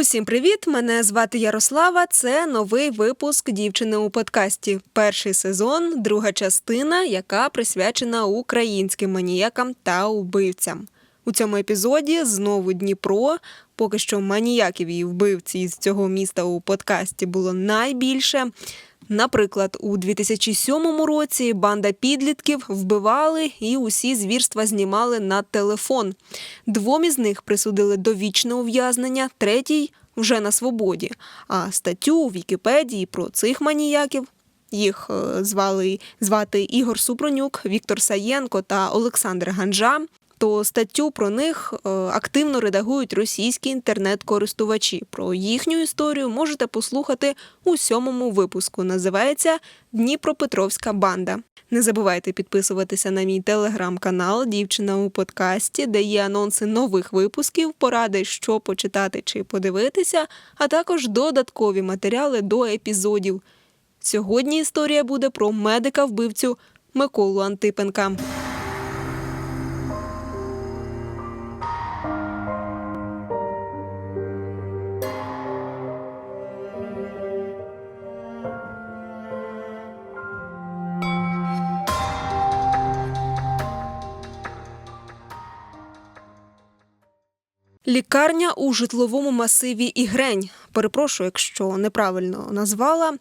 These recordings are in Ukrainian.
Усім привіт! Мене звати Ярослава. Це новий випуск дівчини у подкасті. Перший сезон, друга частина, яка присвячена українським маніякам та убивцям. У цьому епізоді знову Дніпро. Поки що маніяків і вбивці з цього міста у подкасті було найбільше. Наприклад, у 2007 році банда підлітків вбивали і усі звірства знімали на телефон. Двом із них присудили довічне ув'язнення, третій вже на свободі. А статтю у Вікіпедії про цих маніяків. Їх е, звали звати Ігор Супронюк, Віктор Саєнко та Олександр Ганжа. То статтю про них е, активно редагують російські інтернет-користувачі. Про їхню історію можете послухати у сьомому випуску. Називається Дніпропетровська банда. Не забувайте підписуватися на мій телеграм-канал Дівчина у подкасті, де є анонси нових випусків, поради, що почитати чи подивитися, а також додаткові матеріали до епізодів. Сьогодні історія буде про медика-вбивцю Миколу Антипенка. Лікарня у житловому масиві Ігрень, перепрошую, якщо неправильно назвала,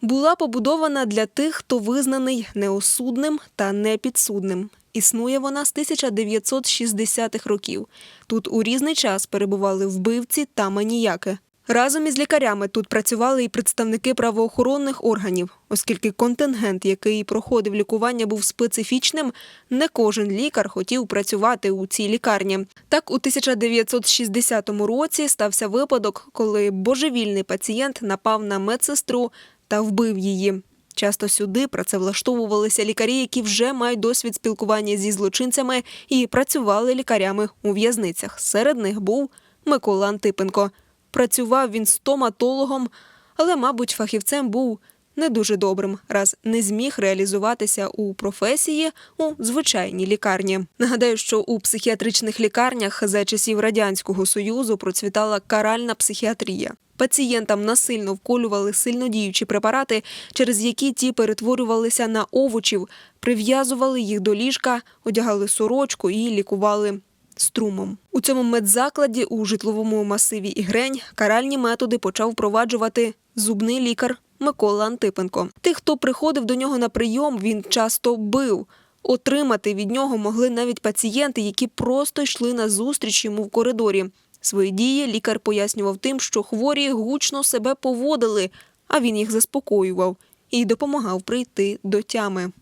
була побудована для тих, хто визнаний неосудним та непідсудним. Існує вона з 1960-х років. Тут у різний час перебували вбивці та маніяки. Разом із лікарями тут працювали і представники правоохоронних органів, оскільки контингент, який проходив лікування, був специфічним, не кожен лікар хотів працювати у цій лікарні. Так, у 1960 році стався випадок, коли божевільний пацієнт напав на медсестру та вбив її. Часто сюди працевлаштовувалися лікарі, які вже мають досвід спілкування зі злочинцями і працювали лікарями у в'язницях. Серед них був Микола Антипенко. Працював він стоматологом, але, мабуть, фахівцем був не дуже добрим, раз не зміг реалізуватися у професії у звичайній лікарні. Нагадаю, що у психіатричних лікарнях за часів радянського союзу процвітала каральна психіатрія. Пацієнтам насильно вколювали сильнодіючі препарати, через які ті перетворювалися на овочів, прив'язували їх до ліжка, одягали сорочку і лікували струмом. У цьому медзакладі у житловому масиві Ігрень каральні методи почав впроваджувати зубний лікар Микола Антипенко. Тих, хто приходив до нього на прийом, він часто бив. Отримати від нього могли навіть пацієнти, які просто йшли на зустріч йому в коридорі. Свої дії лікар пояснював тим, що хворі гучно себе поводили, а він їх заспокоював і допомагав прийти до тями.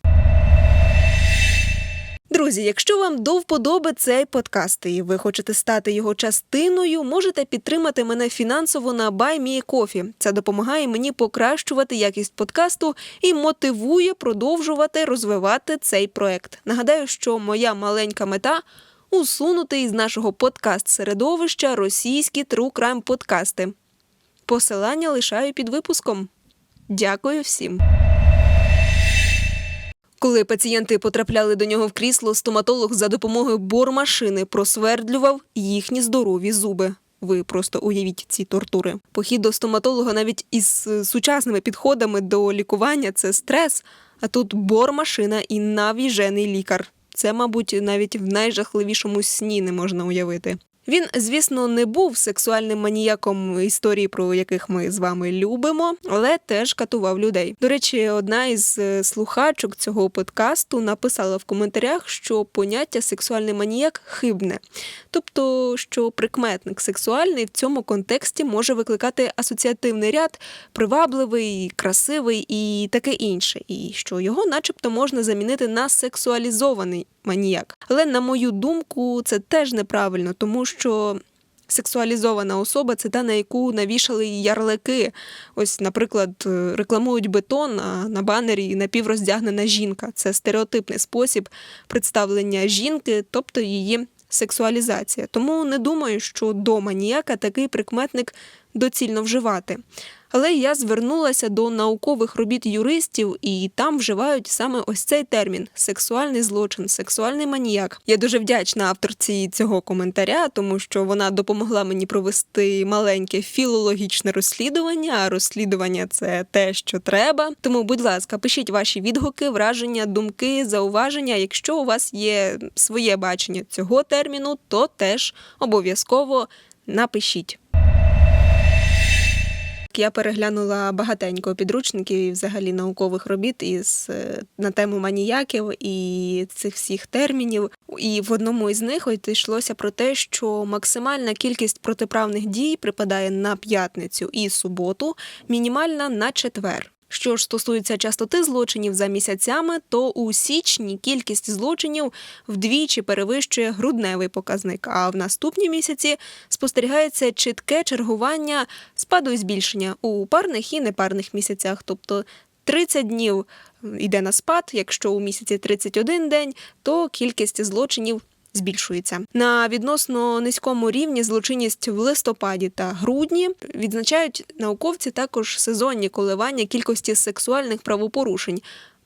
Друзі, якщо вам до вподоби цей подкаст і ви хочете стати його частиною, можете підтримати мене фінансово на BuyMeCoffee. Це допомагає мені покращувати якість подкасту і мотивує продовжувати розвивати цей проект. Нагадаю, що моя маленька мета усунути із нашого подкаст-середовища російські true crime подкасти. Посилання лишаю під випуском. Дякую всім. Коли пацієнти потрапляли до нього в крісло, стоматолог за допомогою бормашини просвердлював їхні здорові зуби. Ви просто уявіть ці тортури. Похід до стоматолога навіть із сучасними підходами до лікування це стрес. А тут бормашина і навіжений лікар. Це, мабуть, навіть в найжахливішому сні не можна уявити. Він, звісно, не був сексуальним маніяком історії, про яких ми з вами любимо, але теж катував людей. До речі, одна із е, слухачок цього подкасту написала в коментарях, що поняття сексуальний маніяк хибне, тобто, що прикметник сексуальний в цьому контексті може викликати асоціативний ряд, привабливий, красивий і таке інше, і що його, начебто, можна замінити на сексуалізований маніяк. Але на мою думку, це теж неправильно, тому що. Сексуалізована особа це та, на яку навішали ярлики. Ось, наприклад, рекламують бетон, а на банері напівроздягнена жінка. Це стереотипний спосіб представлення жінки, тобто її сексуалізація. Тому не думаю, що до маніяка такий прикметник доцільно вживати. Але я звернулася до наукових робіт юристів, і там вживають саме ось цей термін сексуальний злочин, сексуальний маніяк. Я дуже вдячна авторці цього коментаря, тому що вона допомогла мені провести маленьке філологічне розслідування. А розслідування це те, що треба. Тому, будь ласка, пишіть ваші відгуки, враження, думки, зауваження. Якщо у вас є своє бачення цього терміну, то теж обов'язково напишіть. Я переглянула багатенько підручників і взагалі наукових робіт із е, на тему маніяків і цих всіх термінів. І в одному із них йшлося про те, що максимальна кількість протиправних дій припадає на п'ятницю і суботу, мінімальна на четвер. Що ж стосується частоти злочинів за місяцями, то у січні кількість злочинів вдвічі перевищує грудневий показник. А в наступні місяці спостерігається чітке чергування спаду і збільшення у парних і непарних місяцях. Тобто 30 днів йде на спад. Якщо у місяці 31 день, то кількість злочинів збільшується. На відносно низькому рівні злочинність в листопаді та грудні відзначають науковці також сезонні коливання кількості сексуальних правопорушень.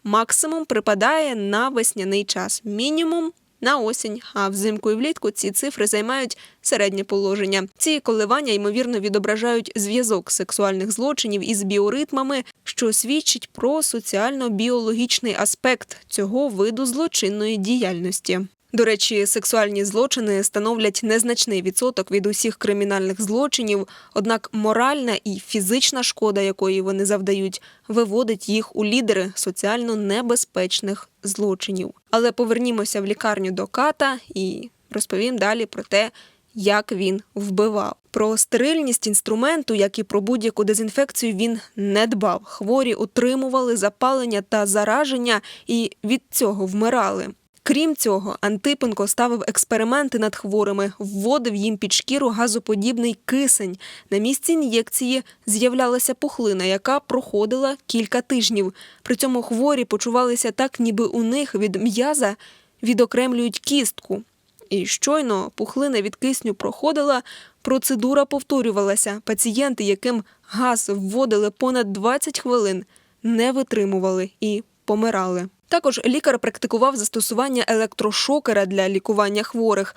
Максимум припадає на весняний час, мінімум. На осінь, а взимку і влітку ці цифри займають середнє положення. Ці коливання ймовірно відображають зв'язок сексуальних злочинів із біоритмами, що свідчить про соціально-біологічний аспект цього виду злочинної діяльності. До речі, сексуальні злочини становлять незначний відсоток від усіх кримінальних злочинів, однак моральна і фізична шкода, якої вони завдають, виводить їх у лідери соціально небезпечних злочинів. Але повернімося в лікарню до ката і розповім далі про те, як він вбивав. Про стерильність інструменту, як і про будь-яку дезінфекцію, він не дбав. Хворі отримували запалення та зараження і від цього вмирали. Крім цього, Антипенко ставив експерименти над хворими, вводив їм під шкіру газоподібний кисень. На місці ін'єкції з'являлася пухлина, яка проходила кілька тижнів. При цьому хворі почувалися так, ніби у них від м'яза відокремлюють кістку. І щойно пухлина від кисню проходила, процедура повторювалася. Пацієнти, яким газ вводили понад 20 хвилин, не витримували і помирали. Також лікар практикував застосування електрошокера для лікування хворих.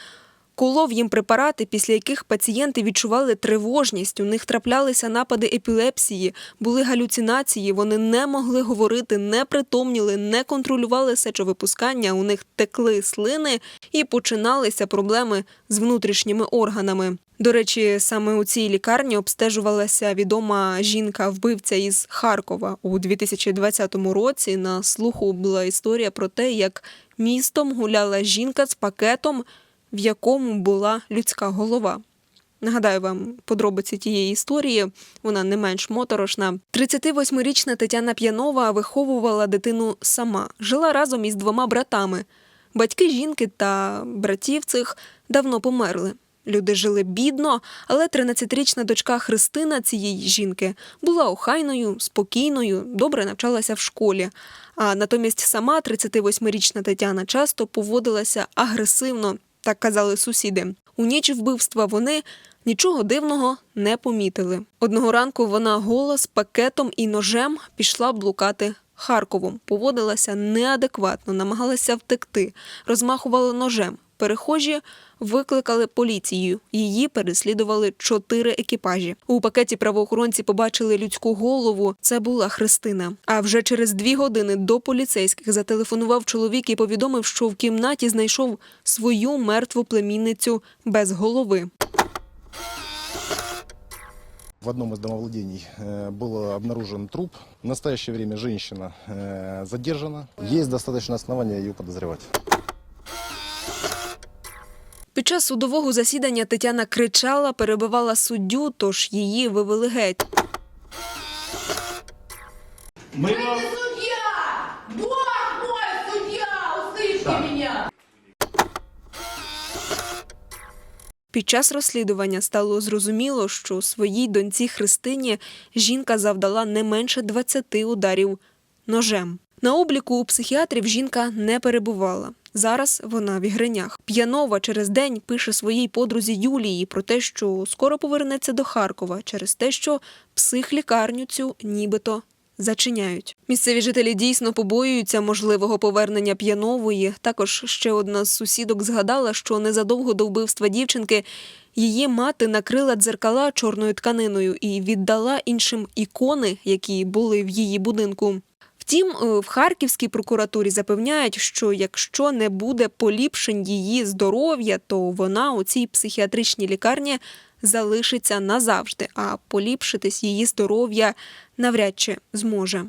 Колов їм препарати, після яких пацієнти відчували тривожність, у них траплялися напади епілепсії, були галюцинації, вони не могли говорити, не притомніли, не контролювали сечовипускання, у них текли слини і починалися проблеми з внутрішніми органами. До речі, саме у цій лікарні обстежувалася відома жінка-вбивця із Харкова у 2020 році. На слуху була історія про те, як містом гуляла жінка з пакетом, в якому була людська голова. Нагадаю вам подробиці тієї історії. Вона не менш моторошна. 38-річна Тетяна П'янова виховувала дитину сама, жила разом із двома братами. Батьки жінки та братів цих давно померли. Люди жили бідно, але 13-річна дочка Христина цієї жінки була охайною, спокійною, добре навчалася в школі. А натомість сама 38-річна Тетяна часто поводилася агресивно, так казали сусіди. У ніч вбивства вони нічого дивного не помітили. Одного ранку вона гола з пакетом і ножем пішла блукати Харковом, поводилася неадекватно, намагалася втекти, розмахувала ножем. Перехожі викликали поліцію. Її переслідували чотири екіпажі. У пакеті правоохоронці побачили людську голову. Це була Христина. А вже через дві години до поліцейських зателефонував чоловік і повідомив, що в кімнаті знайшов свою мертву племінницю без голови. В одном из домовладений э, был обнаружен труп. В настоящее время женщина э, задержана. Есть достаточно основания ее подозревать. Під час судового засідання Тетяна кричала, перебивала суддю, тож її вивели геть. Мы вам... Під час розслідування стало зрозуміло, що своїй доньці Христині жінка завдала не менше 20 ударів ножем. На обліку у психіатрів жінка не перебувала. Зараз вона в Ігринях. П'янова через день пише своїй подрузі Юлії про те, що скоро повернеться до Харкова через те, що психлікарню цю нібито зачиняють. Місцеві жителі дійсно побоюються можливого повернення п'янової. Також ще одна з сусідок згадала, що незадовго до вбивства дівчинки її мати накрила дзеркала чорною тканиною і віддала іншим ікони, які були в її будинку. Втім, е, в Харківській прокуратурі запевняють, що якщо не буде поліпшень її здоров'я, то вона у цій психіатричній лікарні залишиться назавжди, а поліпшитись її здоров'я навряд чи зможе.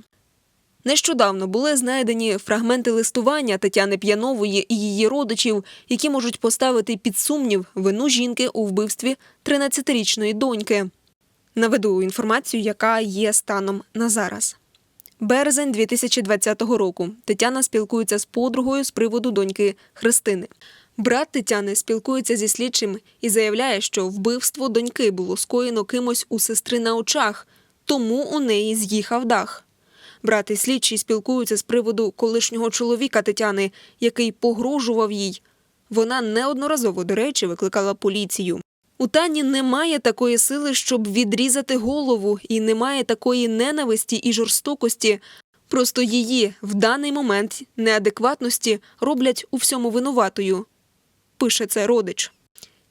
Нещодавно були знайдені фрагменти листування Тетяни П'янової і її родичів, які можуть поставити під сумнів вину жінки у вбивстві 13-річної доньки. Наведу інформацію, яка є станом на зараз. Березень 2020 року Тетяна спілкується з подругою з приводу доньки Христини. Брат Тетяни спілкується зі слідчим і заявляє, що вбивство доньки було скоєно кимось у сестри на очах, тому у неї з'їхав дах. Брат і слідчий спілкуються з приводу колишнього чоловіка Тетяни, який погрожував їй. Вона неодноразово, до речі, викликала поліцію. У Тані немає такої сили, щоб відрізати голову, і немає такої ненависті і жорстокості. Просто її в даний момент неадекватності роблять у всьому винуватою. Пише це родич.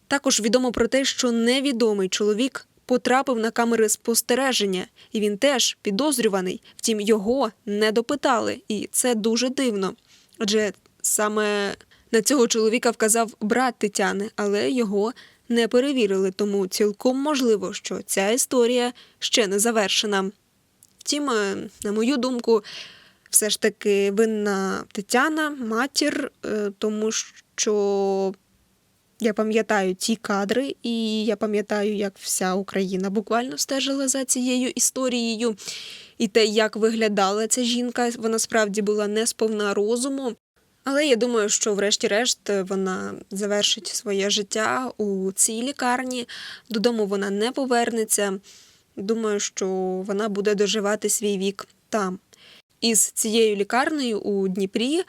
Також відомо про те, що невідомий чоловік потрапив на камери спостереження, і він теж підозрюваний. Втім, його не допитали, і це дуже дивно. Адже саме на цього чоловіка вказав брат Тетяни, але його не перевірили, тому цілком можливо, що ця історія ще не завершена. Втім, е, на мою думку, все ж таки винна Тетяна, матір, е, тому що я пам'ятаю ті кадри, і я пам'ятаю, як вся Україна буквально стежила за цією історією. І те, як виглядала ця жінка, вона справді була не сповна розуму. Але я думаю, що врешті-решт вона завершить своє життя у цій лікарні. Додому вона не повернеться. Думаю, що вона буде доживати свій вік там. Із цією лікарнею у Дніпрі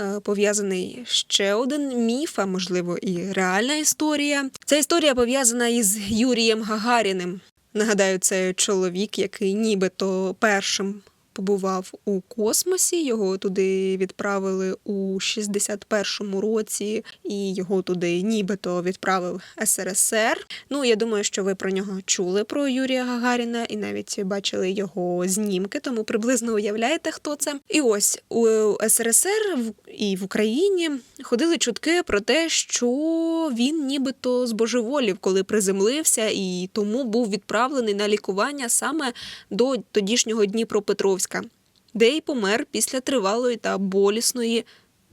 е, пов'язаний ще один міф, а можливо і реальна історія. Ця історія пов'язана із Юрієм Гагаріним. Нагадаю, це чоловік, який нібито першим побував у космосі. Його туди відправили у 61-му році, і його туди нібито відправив СРСР. Ну я думаю, що ви про нього чули про Юрія Гагаріна і навіть бачили його знімки, тому приблизно уявляєте, хто це. І ось у СРСР і в Україні ходили чутки про те, що він нібито збожеволів, коли приземлився, і тому був відправлений на лікування саме до тодішнього Дніпропетровська, де й помер після тривалої та болісної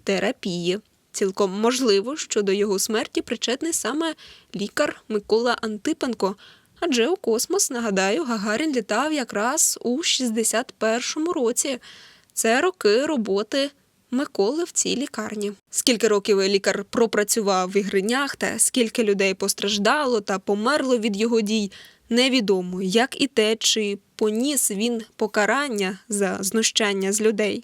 терапії. Цілком можливо, що до його смерті причетний саме лікар Микола Антипенко. Адже у космос, нагадаю, Гагарін літав якраз у 61-му році. Це роки роботи Миколи в цій лікарні. Скільки років лікар пропрацював в ігринях та скільки людей постраждало та померло від його дій, невідомо, як і те, чи поніс він покарання за знущання з людей.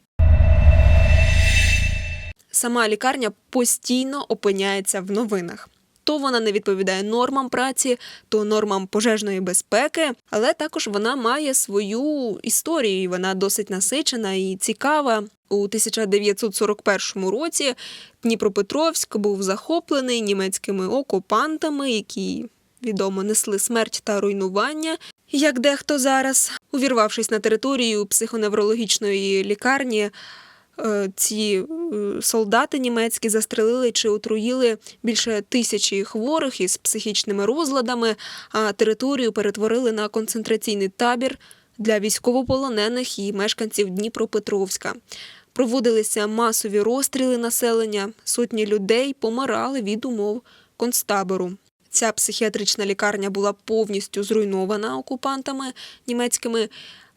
Сама лікарня постійно опиняється в новинах. То вона не відповідає нормам праці, то нормам пожежної безпеки, але також вона має свою історію. і Вона досить насичена і цікава. У 1941 році Дніпропетровськ був захоплений німецькими окупантами, які відомо несли смерть та руйнування. Як дехто зараз, увірвавшись на територію психоневрологічної лікарні, е, ці е, солдати німецькі застрелили чи отруїли більше тисячі хворих із психічними розладами, а територію перетворили на концентраційний табір для військовополонених і мешканців Дніпропетровська. Проводилися масові розстріли населення, сотні людей помирали від умов концтабору. Ця психіатрична лікарня була повністю зруйнована окупантами німецькими.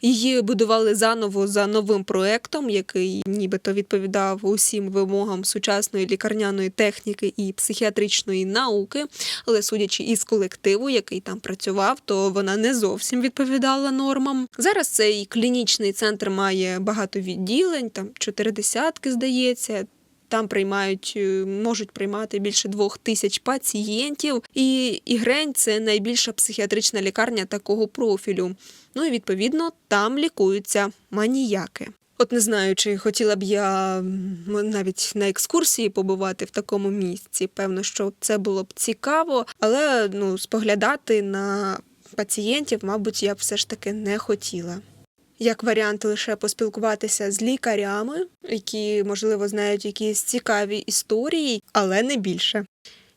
Її будували заново за новим проектом, який нібито відповідав усім вимогам сучасної лікарняної техніки і психіатричної науки. Але судячи із колективу, який там працював, то вона не зовсім відповідала нормам. Зараз цей клінічний центр має багато відділень, там чотири десятки, здається. Там приймають, е, можуть приймати більше двох тисяч пацієнтів, і Ігрень це найбільша психіатрична лікарня такого профілю. Ну і відповідно там лікуються маніяки. От не знаю, чи хотіла б я навіть на екскурсії побувати в такому місці. Певно, що це було б цікаво, але ну, споглядати на пацієнтів, мабуть, я б все ж таки не хотіла. Як варіант лише поспілкуватися з лікарями, які, можливо, знають якісь цікаві історії, але не більше.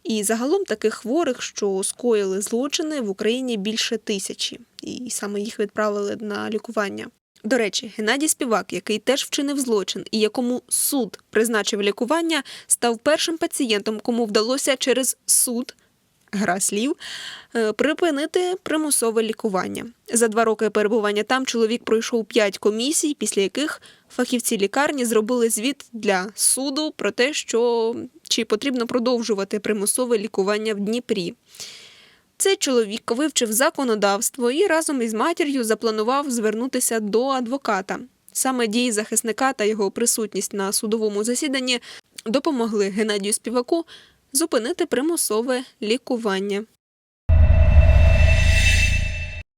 І загалом таких хворих, що скоїли злочини в Україні більше тисячі, і саме їх відправили на лікування. До речі, Геннадій Співак, який теж вчинив злочин і якому суд призначив лікування, став першим пацієнтом, кому вдалося через суд гра слів е, припинити примусове лікування. За два роки перебування там чоловік пройшов п'ять комісій, після яких фахівці лікарні зробили звіт для суду про те, що чи потрібно продовжувати примусове лікування в Дніпрі. Цей чоловік вивчив законодавство і разом із матір'ю запланував звернутися до адвоката. Саме дії захисника та його присутність на судовому засіданні допомогли Геннадію Співаку зупинити примусове лікування.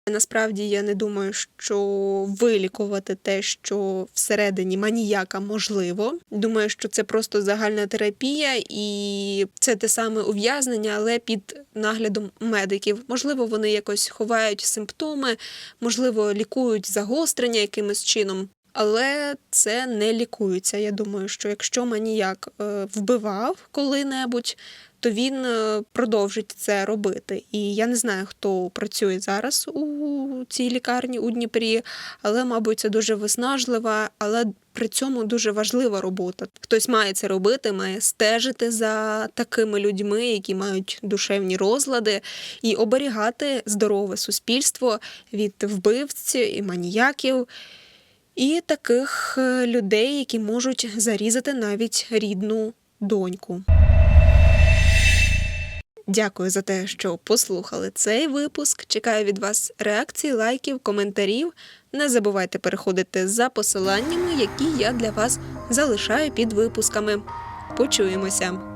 Насправді я не думаю, що вилікувати те, що всередині маніяка можливо. Думаю, що це просто загальна терапія, і це те саме ув'язнення, але під наглядом медиків. Можливо, вони якось ховають симптоми, можливо, лікують загострення якимось чином. Але це не лікується. Я думаю, що якщо маніяк е, вбивав коли-небудь, то він е, продовжить це робити. І я не знаю, хто працює зараз у цій лікарні у Дніпрі, але, мабуть, це дуже виснажлива, але при цьому дуже важлива робота. Хтось має це робити, має стежити за такими людьми, які мають душевні розлади, і оберігати здорове суспільство від вбивць і маніяків. І таких е, людей, які можуть зарізати навіть рідну доньку. Дякую за те, що послухали цей випуск. Чекаю від вас реакцій, лайків, коментарів. Не забувайте переходити за посиланнями, які я для вас залишаю під випусками. Почуємося!